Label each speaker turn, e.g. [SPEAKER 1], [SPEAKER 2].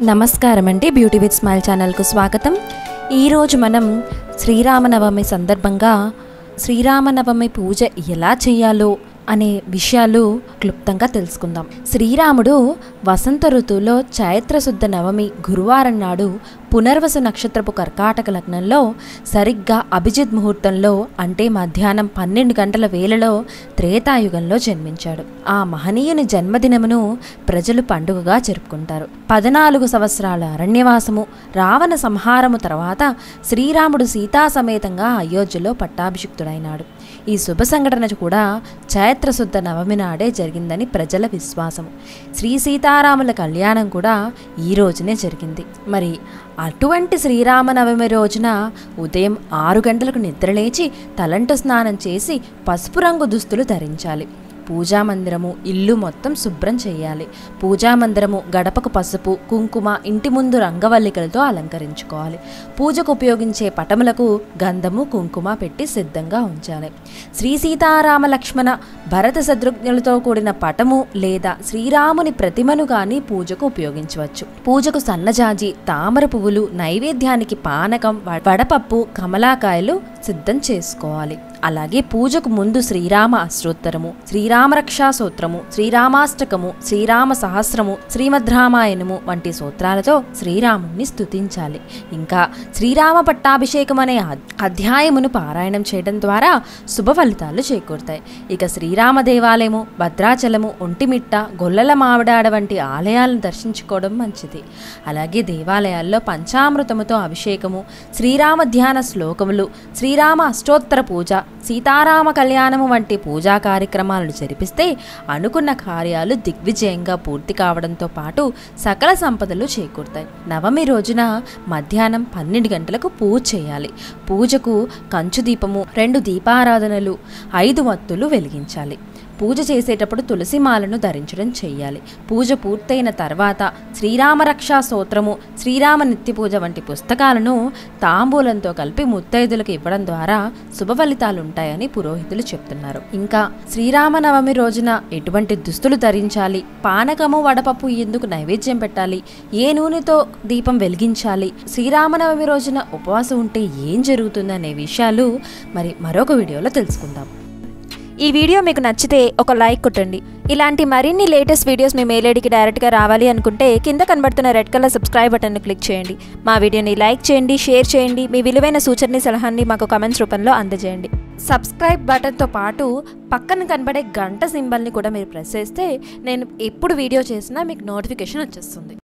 [SPEAKER 1] నమస్కారం అండి beauty with smile ఛానల్కు స్వాగతం. ఈరోజు మనం శ్రీరామనవమి సందర్భంగా శ్రీరామనవమి పూజ ఎలా చేయాలో అనే విషయాలు క్లుప్తంగా తెలుసుకుందాం. శ్రీరాముడు వసంత ఋతువులో చైత్రశుద్ధ నవమి గురువారం నాడు పునర్వసు నక్షత్రపు కర్కాటక లగ్నంలో సరిగ్గా అభిజిత్ ముహూర్తంలో అంటే మధ్యాహ్నం పన్నెండు గంటల వేళలో త్రేతాయుగంలో జన్మించాడు. ఆ మహనీయుని జన్మదినమును ప్రజలు పండుగగా జరుపుకుంటారు. పద్నాలుగు సంవత్సరాల అరణ్యవాసము రావణ సంహారము తర్వాత శ్రీరాముడు సీతా సమేతంగా అయోధ్యలో పట్టాభిషిక్తుడైనాడు. ఈ శుభ సంఘటన కూడా చైత్రశుద్ధ నవమి నాడే జరిగిందని ప్రజల విశ్వాసం శ్రీ సీతారాముల కళ్యాణం కూడా ఈ రోజునే జరిగింది. మరి అటువంటి శ్రీరామనవమి రోజున ఉదయం ఆరు గంటలకు నిద్రలేచి తలంటు స్నానం చేసి పసుపు రంగు దుస్తులు ధరించాలి. పూజా మందిరము ఇల్లు మొత్తం శుభ్రం చేయాలి. పూజా మందిరము గడపకు పసుపు కుంకుమ ఇంటి ముందు రంగవల్లికలతో అలంకరించుకోవాలి. పూజకు ఉపయోగించే పటములకు గంధము కుంకుమ పెట్టి సిద్ధంగా ఉంచాలి. శ్రీ సీతారామ లక్ష్మణ భరత శత్రుఘ్నులతో కూడిన పటము లేదా శ్రీరాముని ప్రతిమను కానీ పూజకు ఉపయోగించవచ్చు. పూజకు సన్నజాజి తామర పువ్వులు నైవేద్యానికి పానకం వ- వడపప్పు కమలాకాయలు సిద్ధం చేసుకోవాలి. అలాగే పూజకు ముందు శ్రీరామ అష్టోత్తరము శ్రీరామరక్షా సూత్రము శ్రీరామాష్టకము శ్రీరామ సహస్రము శ్రీమద్రామాయణము వంటి సూత్రాలతో శ్రీరాముణ్ణి స్థుతించాలి ఇంకా శ్రీరామ పట్టాభిషేకం అనే అధ్యాయమును పారాయణం చేయడం ద్వారా శుభ ఫలితాలు చేకూరుతాయి. ఇక శ్రీరామ దేవాలయము భద్రాచలము ఒంటిమిట్ట గొల్లల మామిడాడ వంటి ఆలయాలను దర్శించుకోవడం మంచిది. అలాగే దేవాలయాల్లో పంచామృతముతో అభిషేకము శ్రీరామ ధ్యాన శ్లోకములు శ్రీ శ్రీరామ అష్టోత్తర పూజ సీతారామ కళ్యాణము వంటి పూజా కార్యక్రమాలను జరిపిస్తే అనుకున్న కార్యాలు దిగ్విజయంగా పూర్తి కావడంతో పాటు సకల సంపదలు చేకూరుతాయి. నవమి రోజున మధ్యాహ్నం పన్నెండు గంటలకు పూజ చేయాలి. పూజకు కంచు దీపము రెండు దీపారాధనలు ఐదు వత్తులు వెలిగించాలి. పూజ చేసేటప్పుడు తులసి మాలను ధరించడం చేయాలి. పూజ పూర్తయిన తర్వాత శ్రీరామ రక్షా స్తోత్రము శ్రీరామ నిత్య పూజ వంటి పుస్తకాలను తాంబూలంతో కలిపి ముత్తైదులకు ఇవ్వడం ద్వారా శుభ ఫలితాలు ఉంటాయని పురోహితులు చెప్తున్నారు. ఇంకా శ్రీరామనవమి రోజున ఎటువంటి దుస్తులు ధరించాలి? పానకము వడపప్పు ఎందుకు నైవేద్యం పెట్టాలి? ఏ నూనెతో దీపం వెలిగించాలి? శ్రీరామనవమి రోజున ఉపవాసం ఉంటే ఏం జరుగుతుందనే విషయాలు మరి మరొక వీడియోలో తెలుసుకుందాం.
[SPEAKER 2] ఈ వీడియో మీకు నచ్చితే ఒక లైక్ కొట్టండి. ఇలాంటి మరిన్ని లేటెస్ట్ వీడియోస్ మీ మెయిల్ ఐడికి డైరెక్ట్గా రావాలి అనుకుంటే కింద కనబడుతున్న రెడ్ కలర్ సబ్స్క్రైబ్ బటన్ను క్లిక్ చేయండి. మా వీడియోని లైక్ చేయండి షేర్ చేయండి మీ విలువైన సూచనని సలహాన్ని మాకు కమెంట్స్ రూపంలో అందజేయండి. సబ్స్క్రైబ్ బటన్తో పాటు పక్కన కనబడే గంట సింబల్ని కూడా మీరు ప్రెస్ చేస్తే నేను ఎప్పుడు వీడియో చేసినా మీకు నోటిఫికేషన్ వచ్చేస్తుంది.